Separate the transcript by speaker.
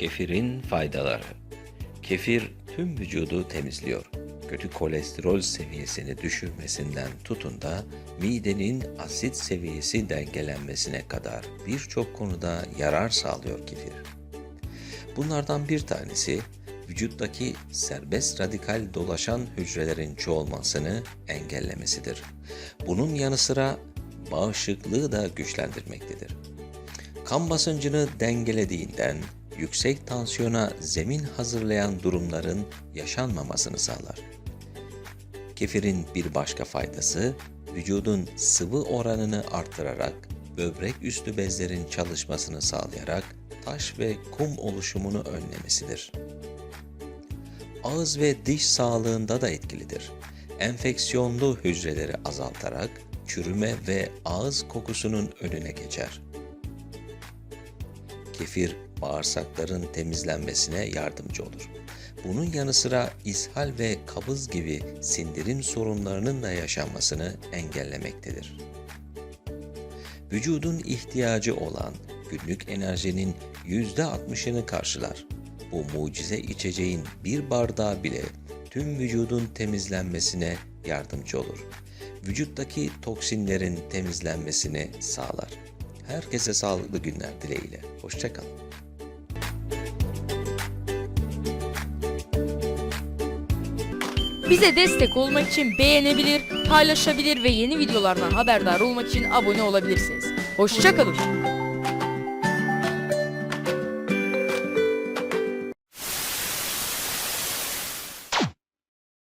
Speaker 1: Kefirin faydaları. Kefir tüm vücudu temizliyor. Kötü kolesterol seviyesini düşürmesinden tutun da midenin asit seviyesi dengelenmesine kadar birçok konuda yarar sağlıyor kefir. Bunlardan bir tanesi vücuttaki serbest radikal dolaşan hücrelerin çoğalmasını engellemesidir. Bunun yanı sıra bağışıklığı da güçlendirmektedir. Kan basıncını dengelediğinden yüksek tansiyona zemin hazırlayan durumların yaşanmamasını sağlar. Kefirin bir başka faydası vücudun sıvı oranını artırarak böbrek üstü bezlerin çalışmasını sağlayarak taş ve kum oluşumunu önlemesidir. Ağız ve diş sağlığında da etkilidir. Enfeksiyonlu hücreleri azaltarak çürüme ve ağız kokusunun önüne geçer. Kefir bağırsakların temizlenmesine yardımcı olur. Bunun yanı sıra ishal ve kabız gibi sindirim sorunlarının da yaşanmasını engellemektedir. Vücudun ihtiyacı olan günlük enerjinin %60'ını karşılar. Bu mucize içeceğin bir bardağı bile tüm vücudun temizlenmesine yardımcı olur. Vücuttaki toksinlerin temizlenmesini sağlar. Herkese sağlıklı günler dileğiyle. Hoşçakalın.
Speaker 2: Bize destek olmak için beğenebilir, paylaşabilir ve yeni videolardan haberdar olmak için abone olabilirsiniz. Hoşçakalın.